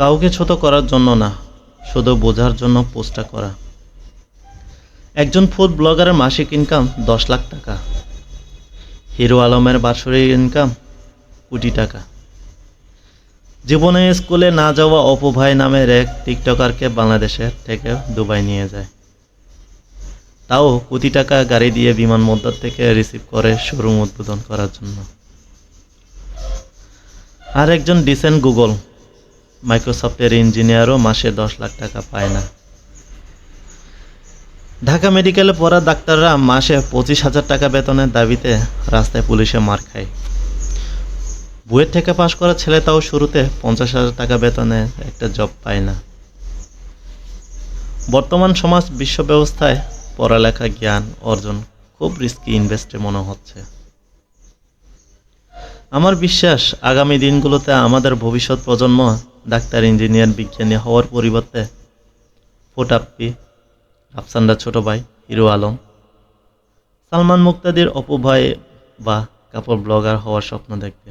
কাউকে ছোট করার জন্য না, শুধু বোঝার জন্য পোস্টটা করা। একজন ফুড ব্লগারের মাসিক ইনকাম দশ লাখ টাকা। হিরো আলমের বাৎসরিক ইনকাম কোটি টাকা। জীবনে স্কুলে না যাওয়া অপু ভাই নামের এক টিকটকারকে বাংলাদেশের থেকে দুবাই নিয়ে যায়। তাও কোটি টাকা গাড়ি দিয়ে বিমানবন্দর থেকে রিসিভ করে শোরুম উদ্বোধন করার জন্য। আর একজন ডিসেন্ট গুগল মাইক্রোসফটের ইঞ্জিনিয়ারও মাসে দশ লাখ টাকা পায় না। ঢাকা মেডিকেলে পড়া ডাক্তাররা মাসে পঁচিশ হাজার টাকা বেতনের দাবিতে রাস্তায় পুলিশে মার খায়। বুয়েট থেকে পাশ করা ছেলে তাও শুরুতে পঞ্চাশ হাজার টাকা বেতনে একটা জব পায় না। বর্তমান সমাজ বিশ্ব ব্যবস্থায় পড়ালেখা জ্ঞান অর্জন খুব রিস্কি ইনভেস্টে মনে হচ্ছে। আমার বিশ্বাস, আগামী দিনগুলোতে আমাদের ভবিষ্যৎ প্রজন্ম ডাক্তার, ইঞ্জিনিয়ার, বিজ্ঞানী হওয়ার পরিবর্তে ফোটাপ্পি রাফসান্ডার ছোট ভাই, হিরো আলম, সালমান মুক্তাদির অপভয়ে বা কাপড় ব্লগার হওয়ার স্বপ্ন দেখবে।